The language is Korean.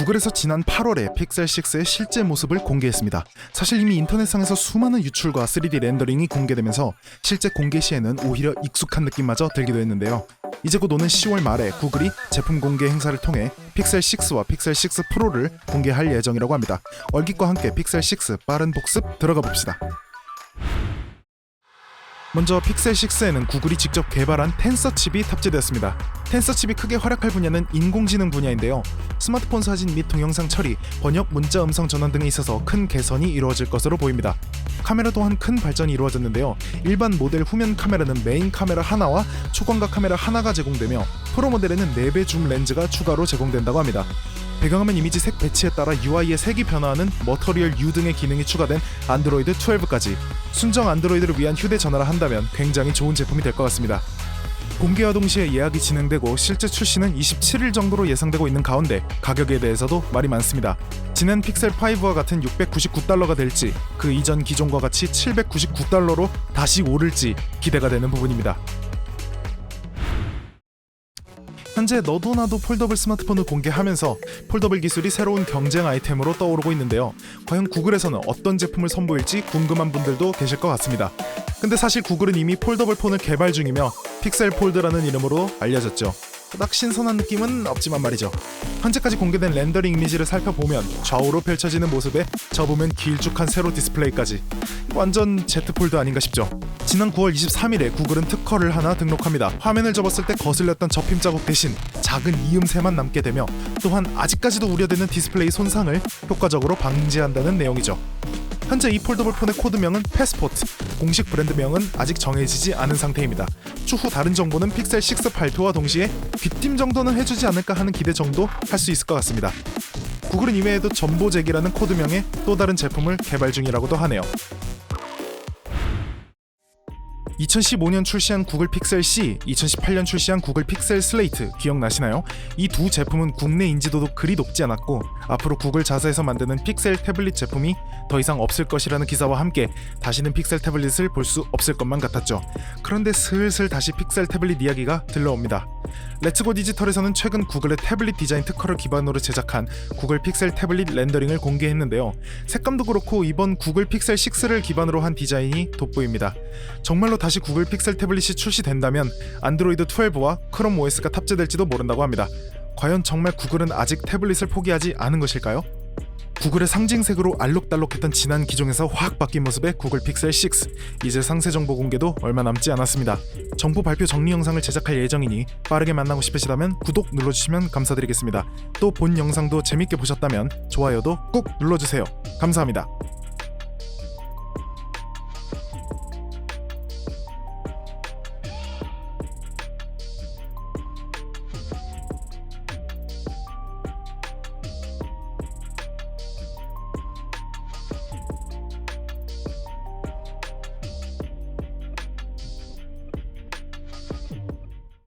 구글에서 지난 8월에 픽셀 6의 실제 모습을 공개했습니다. 사실 이미 인터넷상에서 수많은 유출과 3D 렌더링이 공개되면서 실제 공개 시에는 오히려 익숙한 느낌마저 들기도 했는데요. 이제 곧 오는 10월 말에 구글이 제품 공개 행사를 통해 픽셀 6와 픽셀 6 프로를 공개할 예정이라고 합니다. 얼깃과 함께 픽셀 6 빠른 복습 들어가 봅시다. 먼저 픽셀 6에는 구글이 직접 개발한 텐서 칩이 탑재되었습니다. 텐서 칩이 크게 활약할 분야는 인공지능 분야인데요. 스마트폰 사진 및 동영상 처리, 번역, 문자 음성 전환 등에 있어서 큰 개선이 이루어질 것으로 보입니다. 카메라 또한 큰 발전이 이루어졌는데요. 일반 모델 후면 카메라는 메인 카메라 하나와 초광각 카메라 하나가 제공되며 프로 모델에는 4배 줌 렌즈가 추가로 제공된다고 합니다. 배경화면 이미지 색 배치에 따라 UI의 색이 변화하는 머터리얼 U 등의 기능이 추가된 안드로이드 12까지 순정 안드로이드를 위한 휴대전화를 한다면 굉장히 좋은 제품이 될 것 같습니다. 공개와 동시에 예약이 진행되고 실제 출시는 27일 정도로 예상되고 있는 가운데 가격에 대해서도 말이 많습니다. 지난 픽셀 5와 같은 699달러가 될지 그 이전 기종과 같이 799달러로 다시 오를지 기대가 되는 부분입니다. 현재 너도 나도 폴더블 스마트폰을 공개하면서 폴더블 기술이 새로운 경쟁 아이템으로 떠오르고 있는데요. 과연 구글에서는 어떤 제품을 선보일지 궁금한 분들도 계실 것 같습니다. 근데 사실 구글은 이미 폴더블 폰을 개발 중이며 픽셀 폴드라는 이름으로 알려졌죠. 그닥 신선한 느낌은 없지만 말이죠. 현재까지 공개된 렌더링 이미지를 살펴보면 좌우로 펼쳐지는 모습에 접으면 길쭉한 세로 디스플레이까지 완전 Z 폴드 아닌가 싶죠. 지난 9월 23일에 구글은 특허를 하나 등록합니다. 화면을 접었을 때 거슬렸던 접힘 자국 대신 작은 이음새만 남게 되며 또한 아직까지도 우려되는 디스플레이 손상을 효과적으로 방지한다는 내용이죠. 현재 이 폴더블 폰의 코드명은 패스포트, 공식 브랜드명은 아직 정해지지 않은 상태입니다. 추후 다른 정보는 픽셀 6 발표와 동시에 귀띔 정도는 해주지 않을까 하는 기대 정도 할 수 있을 것 같습니다. 구글은 이외에도 전보잭이라는 코드명의 또 다른 제품을 개발 중이라고도 하네요. 2015년 출시한 구글 픽셀 C, 2018년 출시한 구글 픽셀 슬레이트 기억나시나요? 이 두 제품은 국내 인지도도 그리 높지 않았고 앞으로 구글 자사에서 만드는 픽셀 태블릿 제품이 더 이상 없을 것이라는 기사와 함께 다시는 픽셀 태블릿을 볼 수 없을 것만 같았죠. 그런데 슬슬 다시 픽셀 태블릿 이야기가 들려옵니다. 레츠고 디지털에서는 최근 구글의 태블릿 디자인 특허를 기반으로 제작한 구글 픽셀 태블릿 렌더링을 공개했는데요. 색감도 그렇고 이번 구글 픽셀 6를 기반으로 한 디자인이 돋보입니다. 정말로 다시 구글 픽셀 태블릿이 출시된다면 안드로이드 12와 크롬 OS가 탑재될지도 모른다고 합니다. 과연 정말 구글은 아직 태블릿을 포기하지 않은 것일까요? 구글의 상징색으로 알록달록했던 지난 기종에서 확 바뀐 모습의 구글 픽셀 6 이제 상세 정보 공개도 얼마 남지 않았습니다. 정보 발표 정리 영상을 제작할 예정이니 빠르게 만나고 싶으시다면 구독 눌러주시면 감사드리겠습니다. 또 본 영상도 재밌게 보셨다면 좋아요도 꾹 눌러주세요. 감사합니다.